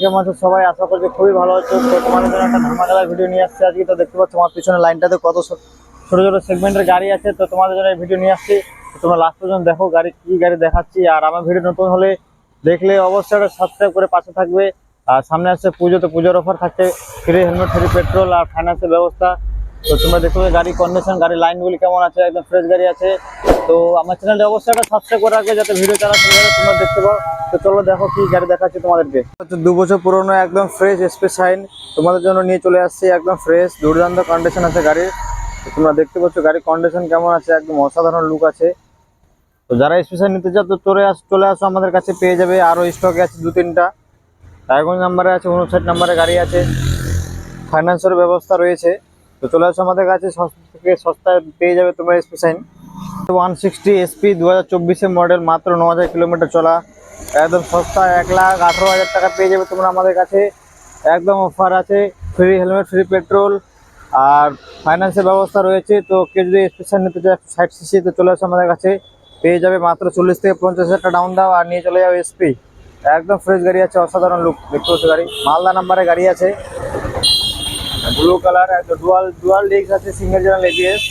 কেমন আছো সবাই? আশা করছি খুবই ভালো আছো। তো তোমাদের জন্য একটা ধামাকালা ভিডিও নিয়ে আসছে। আজকে তো দেখতে পাচ্ছ, আমার পিছনে লাইনটাতে কত ছোট ছোট সেগমেন্টের গাড়ি আছে। তো তোমাদের জন্য এই ভিডিও নিয়ে আসছি। তোমরা লাস্ট পর্যন্ত দেখো গাড়ি, কি গাড়ি দেখাচ্ছি। আর আমার ভিডিও নতুন হলে দেখলে অবশ্যই একটা সাবস্ক্রাইব করে পাশে থাকবে। আর সামনে আসছে পুজো তো পুজোর অফার থাকছে। ফ্রি হেলমেট ফ্রি পেট্রোল আর ফাইন্যান্সের ব্যবস্থা। তো তোমরা দেখতে পাবে গাড়ি কন্ডিশন গাড়ির লাইনগুলি কেমন আছে, একদম ফ্রেশ গাড়ি আছে। তো আমার চ্যানেলটা অবশ্যই একটা সাবস্ক্রাইব করে রাখবে যাতে ভিডিও চালা তোমরা দেখতে পাও। তো চলো দেখো কি গাড়ি দেখাচ্ছি তোমাদেরকে। দু বছর পুরনো, একদম ফ্রেশ স্পেস সাইন তোমাদের জন্য নিয়ে চলে আসছি একদম ফ্রেশ দুর্দান্ত কন্ডিশন আছে গাড়ির। তোমরা দেখতে পাচ্ছ গাড়ির কন্ডিশন কেমন আছে, একদম অসাধারণ লুক আছে। তো যারা স্পেশাল নিতে চাও তো চলে আস, চলে আসো, আমাদের কাছে পেয়ে যাবে। আরও স্টকে আছে দু তিনটা। রায়গঞ্জ নাম্বারে আছে, উনষাট নাম্বারে গাড়ি আছে। ফাইন্যান্সের ব্যবস্থা রয়েছে। তো চলে আসো আমাদের কাছে থেকে সস্তায় পেয়ে যাবে তোমরা স্পেশাইন ওয়ান সিক্সটি এসপি দু হাজার মডেল মাত্র ন হাজার কিলোমিটার চলা। একদম সস্তা এক লাখ আঠেরো হাজার টাকা পেয়ে যাবে তোমরা আমাদের কাছে। একদম অফার আছে ফ্রি হেলমেট ফ্রি পেট্রোল আর ফাইন্যান্সের ব্যবস্থা রয়েছে, তো কেউ যদি স্পেশাল নিতে চায় ষাট সিসি তো চলে আসো আমাদের কাছে। পেয়ে যাবে মাত্র চল্লিশ থেকে পঞ্চাশ হাজার টাকা ডাউন দাও আর নিয়ে চলে যাও এসপি একদম ফ্রেশ গাড়ি আছে, অসাধারণ লুক দেখতে গাড়ি। মালদা নাম্বারে গাড়ি আছে। ব্লু কালার একদম ডুয়াল ডুয়াল ডিস্ক আছে সিঙ্গেল চ্যানেল এবিএস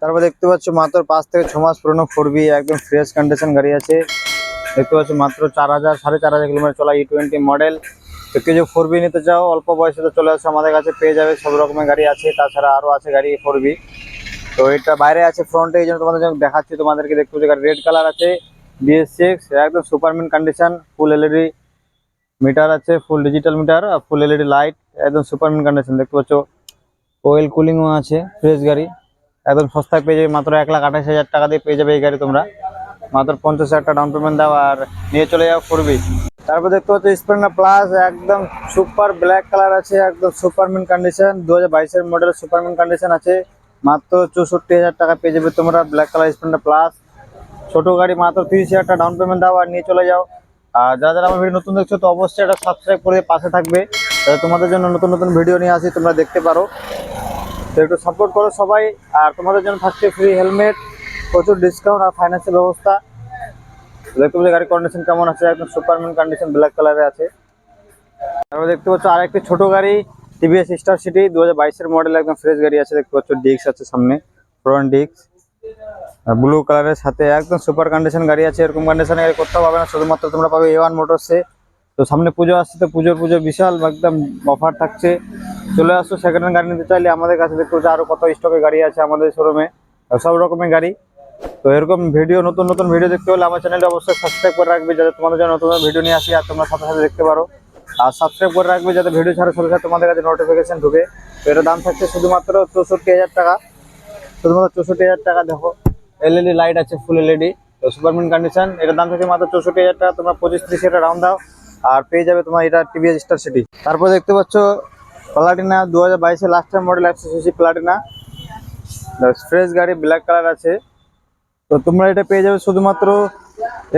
তারপর দেখতে পাচ্ছ মাত্র পাঁচ থেকে ছ মাস পুরনো ফোর বি একদম ফ্রেশ কন্ডিশন গাড়ি আছে। দেখতে পাচ্ছ মাত্র চার হাজার সাড়ে চার হাজার কিলোমিটার চলা ই টোয়েন্টি মডেল তো যদি ফোর বি নিতে চাও অল্প বয়সে তো চলে আসো আমাদের কাছে পেয়ে যাবে সব রকমের গাড়ি আছে তাছাড়া আরও আছে গাড়ি ফোর বি তো এটা বাইরে আছে ফ্রন্টে এই জন্য তোমাদের জন্য দেখাচ্ছি তোমাদেরকে দেখতে পাচ্ছ রেড কালার আছে বিএস সিক্স একদম super mint condition full LED meter আছে full digital meter full LED light একদম সুপারমিন কন্ডিশন দেখতে পাচ্ছ? ওয়েল কুলিংও আছে ফ্রেশ গাড়ি। একদম সস্তায় পেয়ে যাবে, মাত্র এক লাখ আঠাশ হাজার টাকা দিয়ে পেয়ে যাবে এই গাড়ি তোমরা। মাত্র পঞ্চাশ হাজার টাকা ডাউন পেমেন্ট দাও, আর নিয়ে চলে যাও করবি তারপর দেখতে পাচ্ছ স্প্লেন্ডার প্লাস একদম সুপার ব্ল্যাক কালার আছে, একদম সুপারমিন কন্ডিশন দু হাজার বাইশের মডেল সুপারমিন কন্ডিশন আছে। মাত্র চৌষট্টি হাজার টাকা পেয়ে যাবে তোমরা ব্ল্যাক কালার স্প্লেন্ডার প্লাস ছোট গাড়ি মাত্র তিরিশ হাজার টাকা ডাউন পেমেন্ট দাও, আর নিয়ে চলে যাও। আর যারা যারা আমার ভিডিও নতুন দেখছ, তো অবশ্যই একটা সাবস্ক্রাইব করে পাশে থাকবে। তোমাদের জন্য নতুন নতুন ভিডিও নিয়ে আসি, তোমরা দেখতে পারো। তো একটু সাপোর্ট করো সবাই, আর তোমাদের জন্য থাকছে ফ্রি হেলমেট প্রচুর ডিসকাউন্ট আর ফাইন্যান্সের ব্যবস্থা। দেখতে পাচ্ছি গাড়ির কন্ডিশন কেমন আছে, একদম সুপারম্যান কন্ডিশন ব্ল্যাক কালারে আছে। তারপর দেখতে পাচ্ছ আর একটি ছোট গাড়ি টিভিএস স্টার সিটি দু হাজার বাইশের মডেল একদম ফ্রেশ গাড়ি আছে, দেখতে পাচ্ছ ডিস্ক আছে সামনে ফ্রন্ট ডিস্ক ব্লু কালারের সাথে একদম সুপার কন্ডিশন গাড়ি আছে, এরকম কন্ডিশনে গাড়ি করতে পাবে না, শুধুমাত্র তোমরা পাবে এ ওয়ান মোটরসে তো সামনে পুজো আসছে, তো পুজোর পুজো বিশাল, একদম অফার থাকছে। চলে আসো সেকেন্ড হ্যান্ড গাড়ি নিতে চাইলে আমাদের কাছে দেখতে পাচ্ছ আরও কত স্টকে গাড়ি আছে আমাদের শোরুমে সব রকমের গাড়ি। তো এরকম ভিডিও নতুন নতুন ভিডিও দেখতে হলে আমার চ্যানেলটা অবশ্যই সাবস্ক্রাইব করে রাখবে, যাতে তোমাদের জন্য নতুন ভিডিও নিয়ে আসি আর তোমরা সাথে সাথে দেখতে পারো। আর সাবস্ক্রাইব করে রাখবে, যাতে ভিডিও ছাড়ার সাথে সাথে তোমাদের কাছে নোটিফিকেশন ঢুকে। তো এটার দাম থাকছে শুধুমাত্র চৌষট্টি হাজার টাকা। শুধুমাত্র চৌষট্টি হাজার টাকা দেখো। এলইডি লাইট আছে ফুল এলইডি তো সুপারমিন কন্ডিশন এটার দাম থাকছে মাত্র চৌষট্টি হাজার টাকা। তোমরা পঁচিশ ত্রিশ হাজার রাউন্ড দাও, আর পেয়ে যাবে তোমার এটা টিভিএস স্টার সিটি তারপর দেখতে পাচ্ছ প্লাটিনা দু হাজার বাইশের লাস্টের মডেল একশো সিসি প্লাটিনা ফ্রেশ গাড়ি ব্ল্যাক কালার আছে। তো তোমরা এটা পেয়ে যাবে শুধুমাত্র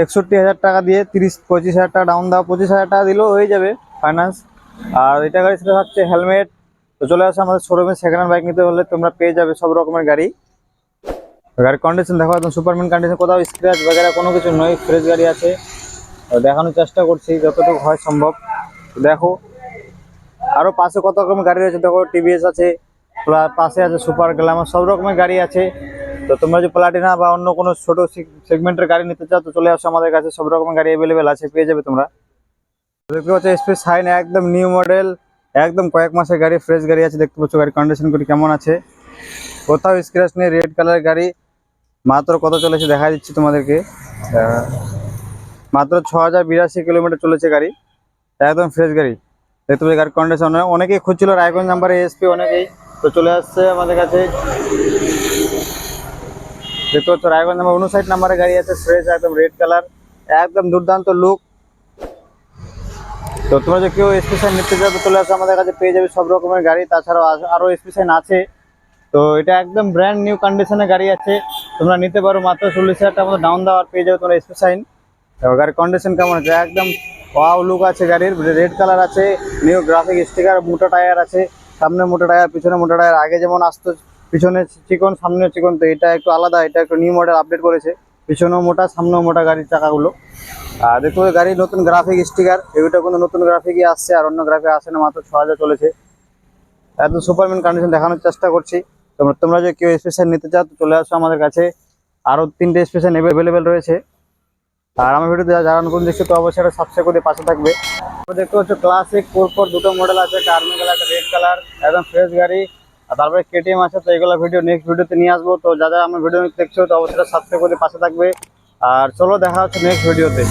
একষট্টি হাজার টাকা দিয়ে। তিরিশ, পঁচিশ হাজার টাকা ডাউন দাও। পঁচিশ হাজার টাকা দিলেও হয়ে যাবে ফাইন্যান্স আর এটা গাড়ি সেটা হচ্ছে হেলমেট তো চলে আসো আমাদের শোরুমে সেকেন্ড হ্যান্ড বাইক নিতে হলে তোমরা পেয়ে যাবে সব রকমের গাড়ি। গাড়ির কন্ডিশন দেখো, একদম সুপারম্যান কন্ডিশন কোথাও স্ক্র্যাচ বগেরা কোনো কিছু নয় ফ্রেশ গাড়ি আছে। দেখানোর চেষ্টা করছি, যতটুকু হয় সম্ভব। দেখো আরও পাশে কত রকমের গাড়ি রয়েছে, দেখো টিভিএস আছে পাশে আছে সুপার গ্ল্যামার সব রকমের গাড়ি আছে। তো তোমরা যদি প্লাটিনা বা অন্য কোনো ছোট সেগমেন্টের গাড়ি নিতে চাও, তো চলে আসো আমাদের কাছে, সব রকমের গাড়ি অ্যাভেলেবেল আছে, পেয়ে যাবে তোমরা। দেখতে পাচ্ছ এসপি সাইন একদম নিউ মডেল একদম কয়েক মাসের গাড়ি ফ্রেশ গাড়ি আছে, দেখতে পাচ্ছ গাড়ি কন্ডিশন করে কেমন আছে। কোথাও স্ক্র্যাচ নেই রেড কালারের গাড়ি। মাত্র কত চলেছে দেখা দিচ্ছি তোমাদেরকে। মাত্র ছ হাজার বিরাশি কিলোমিটার চলেছে গাড়ি। একদম ফ্রেশ গাড়ি। দেখতে পাচ্ছি গাড়ির কন্ডিশন অনেকেই খুঁজছিল, রায়গঞ্জ নাম্বারে এসপি অনেকেই। তো চলে আসছে আমাদের কাছে। দেখতে পাচ্ছ রায়গঞ্জ নাম্বার উনষাট নাম্বারে গাড়ি আছে ফ্রেশ একদম রেড কালার একদম দুর্দান্ত লুক তো তোমরা যে কেউ স্পেশাল নিতে যাবে, চলে আসো, আমাদের কাছে পেয়ে যাবে সব রকমের গাড়ি। তাছাড়াও আ- আরও স্পেশাল আছে। তো এটা একদম ব্র্যান্ড নিউ কন্ডিশনের গাড়ি আছে। তোমরা নিতে পারো মাত্র চল্লিশ হাজার টাকা মতো ডাউন দেওয়ার পেয়ে যাবে তোমরা স্পেশাল গাড়ির কন্ডিশন কেমন আছে? একদম ওয়াও লুক আছে গাড়ির রেড কালার আছে নিউ গ্রাফিক স্টিকার মোটা টায়ার আছে। সামনে মোটা টায়ার পিছনে মোটা টায়ার আগে যেমন আসতো, পিছনে চিকন, সামনে চিকন, তো এটা একটু আলাদা, এটা একটু নিউ মডেল আপডেট করেছে। পিছনেও মোটা, সামনেও মোটা গাড়ির চাকাগুলো। আর দেখো এই গাড়ির নতুন গ্রাফিক স্টিকার এগুলো কিন্তু নতুন গ্রাফিকই আসছে আর অন্য গ্রাফিক আসে না, মাত্র ছ চলেছে। একদম সুপারম্যান কন্ডিশন দেখানোর চেষ্টা করছি। তোমরা তোমরা যে কেউ স্পেশাল নিতে চাও, তো চলে আসো আমাদের কাছে। আরও তিনটে স্পেশাল অ্যাভেলেবেল রয়েছে। আর আমার ভিডিওতে যারা নতুন দেখছ, তো অবশ্যই এটা সাবস্ক্রাইব করে পাশে থাকবে। দেখতে পাচ্ছ ক্লাসিক ফোর দুটো মডেল আছে একটা আর্মি একটা রেড কালার একদম ফ্রেশ গাড়ি। আর তারপরে কেটিএম আছে, তো এগুলো ভিডিও নেক্সট ভিডিওতে নিয়ে আসব। তো যারা আমার ভিডিও দেখছ, তো অবশ্যই সাবস্ক্রাইব করে পাশে থাকবে। আর চলো দেখা হচ্ছে নেক্সট ভিডিওতে